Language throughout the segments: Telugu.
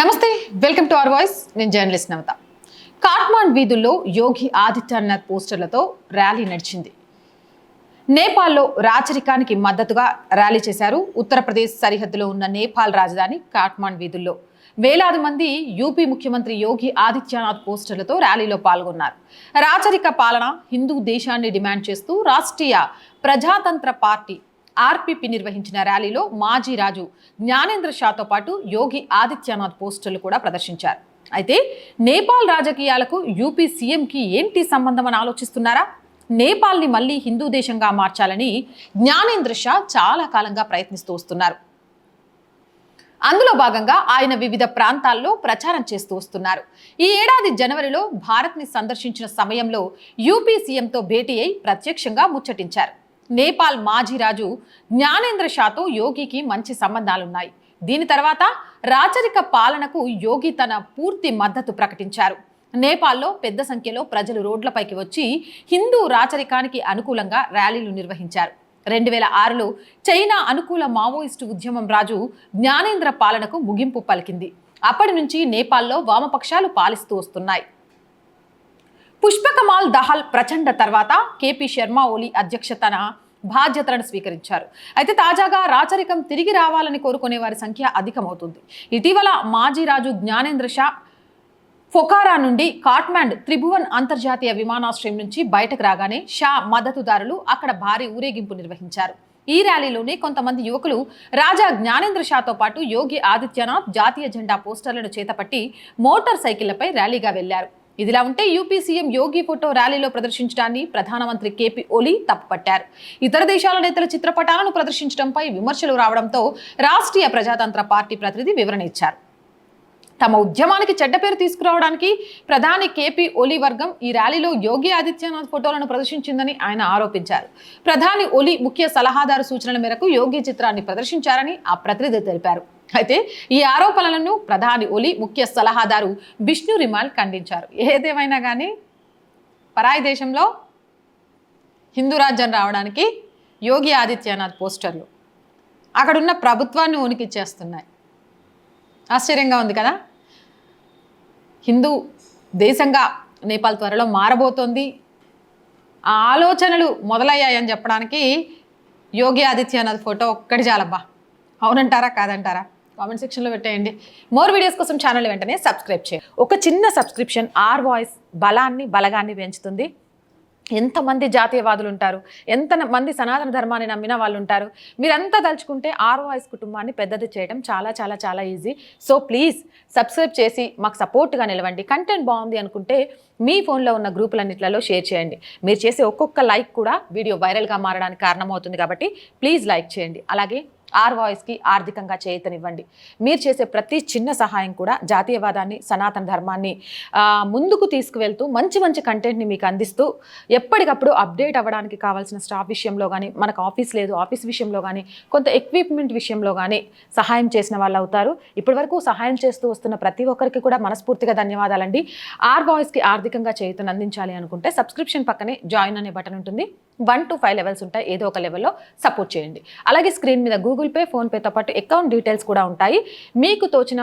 నమస్తే వెల్కమ్ టు అవర్ వాయిస్. నేను జర్నలిస్ట్ నవత. కాట్మాండ్ వీధుల్లో యోగి ఆదిత్యనాథ్ పోస్టర్లతో ర్యాలీ నడిచింది. నేపాల్లో రాచరికానికి మద్దతుగా ర్యాలీ చేశారు ఉత్తరప్రదేశ్ సరిహద్దులో ఉన్న నేపాల్ రాజధాని కాట్మాండ్ వీధుల్లో. వేలాది మంది యూపీ ముఖ్యమంత్రి యోగి ఆదిత్యనాథ్ పోస్టర్లతో ర్యాలీలో పాల్గొన్నారు. రాచరిక పాలన హిందూ దేశాన్ని డిమాండ్ చేస్తూ రాష్ట్రీయ ప్రజాతంత్ర పార్టీ ఆర్పీపీ నిర్వహించిన ర్యాలీలో మాజీ రాజు జ్ఞానేంద్ర షాతో పాటు యోగి ఆదిత్యనాథ్ పోస్టర్లు కూడా ప్రదర్శించారు. అయితే నేపాల్ రాజకీయాలకు యూపీ సీఎంకి ఏంటి సంబంధం అని ఆలోచిస్తున్నారా? నేపాల్ని మళ్ళీ హిందూ దేశంగా మార్చాలని జ్ఞానేంద్ర షా చాలా కాలంగా ప్రయత్నిస్తూ వస్తున్నారు. అందులో భాగంగా ఆయన వివిధ ప్రాంతాల్లో ప్రచారం చేస్తూ వస్తున్నారు. ఈ ఏడాది జనవరిలో భారత్ని సందర్శించిన సమయంలో యూపీ సీఎంతో భేటీ అయి ప్రత్యక్షంగా ముచ్చటించారు. నేపాల్ మాజీ రాజు జ్ఞానేంద్ర షాతో యోగికి మంచి సంబంధాలున్నాయి. దీని తర్వాత రాచరిక పాలనకు యోగి తన పూర్తి మద్దతు ప్రకటించారు. నేపాల్లో పెద్ద సంఖ్యలో ప్రజలు రోడ్లపైకి వచ్చి హిందూ రాచరికానికి అనుకూలంగా ర్యాలీలు నిర్వహించారు. రెండు వేల ఆరులో చైనా అనుకూల మావోయిస్టు ఉద్యమం రాజు జ్ఞానేంద్ర పాలనకు ముగింపు పలికింది. అప్పటి నుంచి నేపాల్లో వామపక్షాలు పాలిస్తూ వస్తున్నాయి. పుష్పకమాల్ దహల్ ప్రచండ తర్వాత కేపీ శర్మ ఓలీ అధ్యక్షతన బాధ్యతలను స్వీకరించారు. అయితే తాజాగా రాచరికం తిరిగి రావాలని కోరుకునే వారి సంఖ్య అధికమవుతుంది. ఇటీవల మాజీ రాజు జ్ఞానేంద్ర షా ఫొకారా నుండి కాట్మాండ్ త్రిభువన్ అంతర్జాతీయ విమానాశ్రయం నుంచి బయటకు రాగానే షా మద్దతుదారులు అక్కడ భారీ ఊరేగింపు నిర్వహించారు. ఈ ర్యాలీలోనే కొంతమంది యువకులు రాజా జ్ఞానేంద్ర షాతో పాటు యోగి ఆదిత్యనాథ్ జాతీయ జెండా పోస్టర్లను చేతపట్టి మోటార్ సైకిళ్ళపై ర్యాలీగా వెళ్ళారు. ఇదిలా ఉంటే యూపీ సీఎం యోగి ఫోటో ర్యాలీలో ప్రదర్శించడాన్ని ప్రధానమంత్రి కేపీ ఓలీ తప్పుపట్టారు. ఇతర దేశాల నేతల చిత్రపటాలను ప్రదర్శించడంపై విమర్శలు రావడంతో రాష్ట్రీయ ప్రజాతంత్ర పార్టీ ప్రతినిధి వివరణ ఇచ్చారు. తమ ఉద్యమానికి చెడ్డ పేరు తీసుకురావడానికి ప్రధాని కేపీ ఓలీ వర్గం ఈ ర్యాలీలో యోగి ఆదిత్యనాథ్ ఫోటోలను ప్రదర్శించిందని ఆయన ఆరోపించారు. ప్రధాని ఓలీ ముఖ్య సలహాదారు సూచనల మేరకు యోగి చిత్రాన్ని ప్రదర్శించారని ఆ ప్రతినిధి తెలిపారు. అయితే ఈ ఆరోపణలను ప్రధాని ఒలి ముఖ్య సలహాదారు విష్ణు రిమాల్ ఖండించారు. ఏదేమైనా కానీ పరాయి దేశంలో హిందూ రాజ్యం రావడానికి యోగి ఆదిత్యనాథ్ పోస్టర్లు అక్కడున్న ప్రభుత్వాన్ని ఉనికిచ్చేస్తున్నాయి. ఆశ్చర్యంగా ఉంది కదా? హిందూ దేశంగా నేపాల్ త్వరలో మారబోతోంది. ఆ ఆలోచనలు మొదలయ్యాయని చెప్పడానికి యోగి ఆదిత్యనాథ్ ఫోటో ఒక్కటి చాలబ్బా. అవునంటారా? కాదంటారా? కామెంట్ సెక్షన్లో పెట్టేయండి. మోర్ వీడియోస్ కోసం ఛానల్ వెంటనే సబ్స్క్రైబ్ చేయండి. ఒక చిన్న సబ్స్క్రిప్షన్ ఆర్ వాయిస్ బలాన్ని బలగాన్ని పెంచుతుంది. ఎంతమంది జాతీయవాదులు ఉంటారు? ఎంత మంది సనాతన ధర్మాన్ని నమ్మిన వాళ్ళు ఉంటారు? మీరంతా తలుచుకుంటే ఆర్ వాయిస్ కుటుంబాన్ని పెద్దది చేయడం చాలా చాలా చాలా ఈజీ. సో ప్లీజ్ సబ్స్క్రైబ్ చేసి మాకు సపోర్ట్గా నిలవండి. కంటెంట్ బాగుంది అనుకుంటే మీ ఫోన్లో ఉన్న గ్రూపులన్నిట్లలో షేర్ చేయండి. మీరు చేసే ఒక్కొక్క లైక్ కూడా వీడియో వైరల్గా మారడానికి కారణమవుతుంది కాబట్టి ప్లీజ్ లైక్ చేయండి. అలాగే ఆర్ వాయిస్కి ఆర్థికంగా చేతనివ్వండి మీరు చేసే ప్రతి చిన్న సహాయం కూడా జాతీయవాదాన్ని సనాతన ధర్మాన్ని ముందుకు తీసుకువెళ్తూ మంచి మంచి కంటెంట్ని మీకు అందిస్తూ ఎప్పటికప్పుడు అప్డేట్ అవ్వడానికి కావాల్సిన స్టాఫ్ విషయంలో కానీ మనకు ఆఫీస్ లేదు ఆఫీస్ విషయంలో కానీ కొంత ఎక్విప్మెంట్ విషయంలో కానీ సహాయం చేసిన వాళ్ళు అవుతారు. ఇప్పటివరకు సహాయం చేస్తూ వస్తున్న ప్రతి ఒక్కరికి కూడా మనస్ఫూర్తిగా ధన్యవాదాలండి. ఆర్ వాయిస్కి ఆర్థికంగా చేయుతను అందించాలి అనుకుంటే సబ్స్క్రిప్షన్ పక్కనే జాయిన్ అనే బటన్ ఉంటుంది. వన్ టు ఫైవ్ లెవెల్స్ ఉంటాయి. ఏదో ఒక లెవెల్లో సపోర్ట్ చేయండి. అలాగే స్క్రీన్ మీద గూగుల్ పే ఫోన్పేతో పాటు అకౌంట్ డీటెయిల్స్ కూడా ఉంటాయి. మీకు తోచిన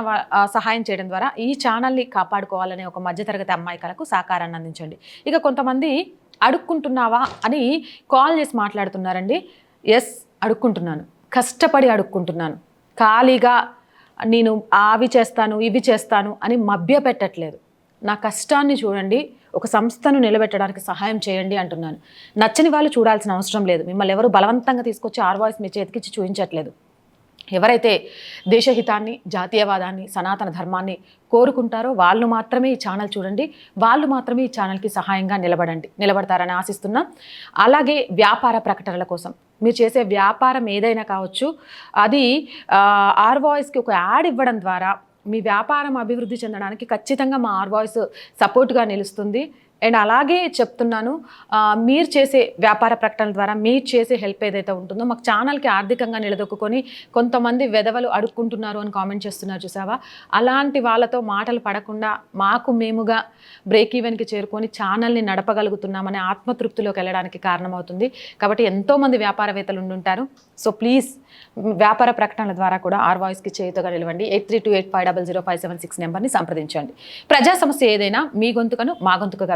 సహాయం చేయడం ద్వారా ఈ ఛానల్ని కాపాడుకోవాలనే ఒక మధ్యతరగతి అమ్మాయికలకు సహకారాన్ని అందించండి. ఇక కొంతమంది అడుక్కుంటున్నావా అని కాల్ చేసి మాట్లాడుతున్నారండి. ఎస్ అడుక్కుంటున్నాను. కష్టపడి అడుక్కుంటున్నాను. ఖాళీగా నేను అవి చేస్తాను ఇవి చేస్తాను అని మభ్య పెట్టట్లేదు నా కష్టాన్ని చూడండి ఒక సంస్థను నిలబెట్టడానికి సహాయం చేయండి అంటున్నాను. నచ్చని వాళ్ళు చూడాల్సిన అవసరం లేదు. మిమ్మల్ని ఎవరు బలవంతంగా తీసుకొచ్చి ఆర్వాయిస్ మీ చేతికిచ్చి చూపించట్లేదు. ఎవరైతే దేశహితాన్ని జాతీయవాదాన్ని సనాతన ధర్మాన్ని కోరుకుంటారో వాళ్ళు మాత్రమే ఈ ఛానల్ చూడండి. వాళ్ళు మాత్రమే ఈ ఛానల్కి సహాయంగా నిలబడండి. నిలబడతారని ఆశిస్తున్నా. అలాగే వ్యాపార ప్రకటనల కోసం. మీరు చేసే వ్యాపారం ఏదైనా కావచ్చు. అది ఆ, ఆర్ వాయిస్కి ఒక యాడ్ ఇవ్వడం ద్వారా మీ వ్యాపారం అభివృద్ధి చెందడానికి ఖచ్చితంగా మా ఆర్వాయిస్ సపోర్ట్గా నిలుస్తుంది. అండ్ అలాగే చెప్తున్నాను మీరు చేసే వ్యాపార ప్రకటనల ద్వారా మీరు చేసే హెల్ప్ ఏదైతే ఉంటుందో మాకు ఛానల్కి ఆర్థికంగా నిలదొక్కుని కొంతమంది వెధవలు అడుక్కుంటున్నారు అని కామెంట్ చేస్తున్నారు చూసావా? అలాంటి వాళ్ళతో మాటలు పడకుండా మాకు మేముగా బ్రేక్ ఈవెన్కి చేరుకొని ఛానల్ని నడపగలుగుతున్నామనే ఆత్మతృప్తిలోకి వెళ్ళడానికి కారణమవుతుంది. కాబట్టి ఎంతోమంది వ్యాపారవేత్తలు ఉండుంటారు. సో ప్లీజ్ వ్యాపార ప్రకటనల ద్వారా కూడా ఆర్ వాయిస్కి చేయుతగా నిలవండి. Eight three two eight five double zero five seven six నెంబర్ని సంప్రదించండి. ప్రజా సమస్య ఏదైనా మీ గొంతుకను మా గొంతుకగా